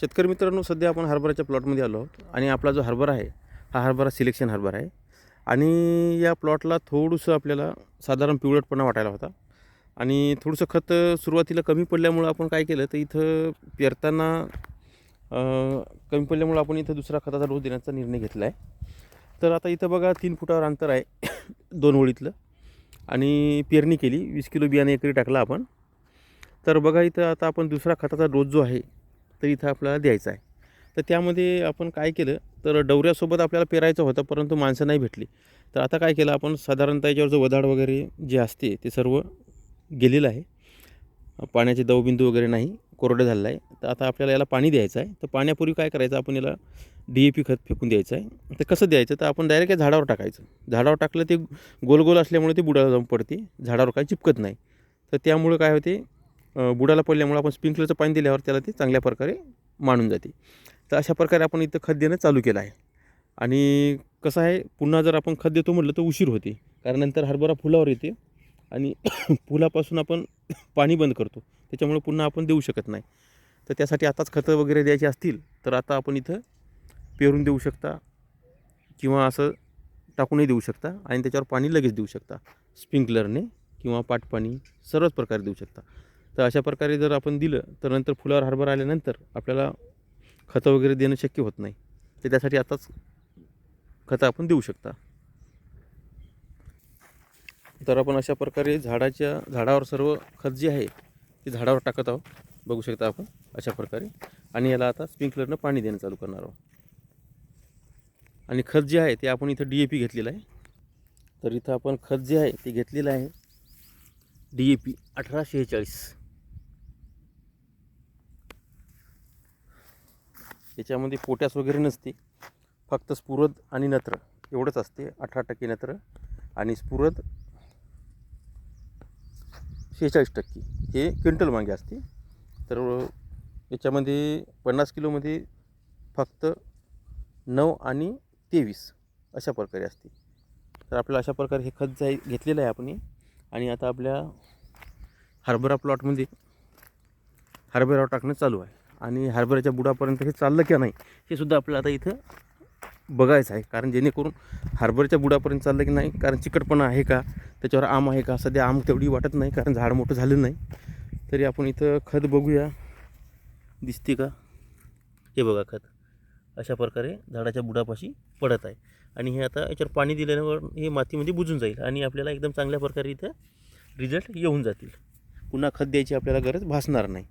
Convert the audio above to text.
शेतकरी मित्रांनो सध्या आपण हरभराच्या प्लॉटमध्ये आलो आहोत आणि आपला जो हरभरा आहे हा हरभरा सिलेक्शन हरभरा आहे. आणि या प्लॉटला थोडंसं आपल्याला साधारण पिवळटपणा वाटायला होता. आणि थोडंसं खत सुरुवातीला कमी पडल्यामुळं आपण काय केलं तर इथं पेरताना कमी पडल्यामुळं आपण इथं दुसरा खताचा डोस देण्याचा निर्णय घेतला आहे तर आता इथं बघा तीन फुटावर अंतर आहे दोन ओळीतलं. आणि पेरणी केली वीस किलो बियाणे एकरी टाकला आपण. तर बघा इथं आता आपण दुसरा खताचा डोस जो आहे तर इथं आपल्याला द्यायचा आहे. तर त्यामध्ये आपण काय केलं तर डवऱ्यासोबत आपल्याला पेरायचं होतं परंतु माणसं नाही भेटली. तर आता काय केलं आपण साधारणतः याच्यावर जो वधाड वगैरे जे असते ते सर्व गेलेलं आहे. पाण्याचे दवबिंदू वगैरे नाही कोरडं झालेलं आहे. तर आता आपल्याला याला पाणी द्यायचं आहे. तर पाण्यापूर्वी काय करायचं आपण याला डी ए पी खत फेकून द्यायचं आहे. तर कसं द्यायचं तर आपण डायरेक्ट या झाडावर टाकायचं. झाडावर टाकलं ते गोल गोल असल्यामुळे ते बुडाला जाऊन पडते. झाडावर काय चिपकत नाही. तर त्यामुळं काय होते बुडाला पडल्यामुळे आपण स्प्रिंकलरचं पाणी दिल्यावर त्याला ते चांगल्या प्रकारे मांडून जाते. तर अशा प्रकारे आपण इथं खत देणं चालू केलं आहे. आणि कसं आहे पुन्हा जर आपण खत देतो म्हटलं तर उशीर होते. कारण नंतर हरभरा फुलावर येते आणि फुलापासून आपण पाणी बंद करतो. त्याच्यामुळे पुन्हा आपण देऊ शकत नाही. तर त्यासाठी आताच खतं वगैरे द्यायची असतील तर आता आपण इथं पेरून देऊ शकता किंवा असं टाकूनही देऊ शकता आणि त्याच्यावर पाणी लगेच देऊ शकता. स्प्रिंकलरने किंवा पाटपाणी सर्वच प्रकारे देऊ शकता. तर अशा प्रकारे जर आपण दिलं तर नंतर फुलावर हरभरा आल्यानंतर आपल्याला खतं वगैरे देणं शक्य होत नाही. तर त्यासाठी आताच खतं आपण देऊ शकता. तर आपण अशा प्रकारे झाडाच्या झाडावर सर्व खत जे आहे ते झाडावर टाकत आहोत. बघू शकता आपण अशा प्रकारे. आणि याला आता स्प्रिंकलरनं पाणी देणं चालू करणार आहोत. आणि खत जे आहे ते आपण इथं डी ए पी घेतलेलं आहे. तर इथं आपण खत जे आहे ते घेतलेलं आहे. डी ए पी अठरा शेहेचाळीस याच्यामध्ये पोटॅस वगैरे नसते. फक्त स्फुरद आणि नत्र. एवढंच असते. अठरा टक्के नत्र आणि स्फुरद शेहेचाळीस टक्के. हे क्विंटल मागे असते. तर याच्यामध्ये पन्नास किलोमध्ये फक्त नऊ आणि तेवीस अशा प्रकारे असते. तर आपल्याला अशा प्रकारे हे खत जाई घेतलेलं आहे आपण आणि आता आपल्या हरभरा प्लॉटमध्ये हरभरा टाकणं चालू आहे. आणि हरभऱ्याच्या बुडापर्यंत हे चाललं की नाही हे सुद्धा आपल्याला आता इथं बघायचं आहे. कारण जेणेकरून हरभऱ्याच्या बुडापर्यंत चाललं की नाही कारण चिकटपणा आहे का त्याच्यावर आम आहे का सध्या आम तेवढी वाटत नाही कारण झाड मोठं झालं नाही. तरी आपण इथं खत बघूया. दिसते का? हे बघा खत. अशा प्रकारे झाडाच्या बुडापाशी पडत आहे. आणि हे आता याच्यावर पाणी दिल्यावर हे मातीमध्ये बुजून जाईल आणि आपल्याला एकदम चांगल्या प्रकारे इथं रिझल्ट येऊन जातील. पुन्हा खत द्यायची आपल्याला गरज भासणार नाही.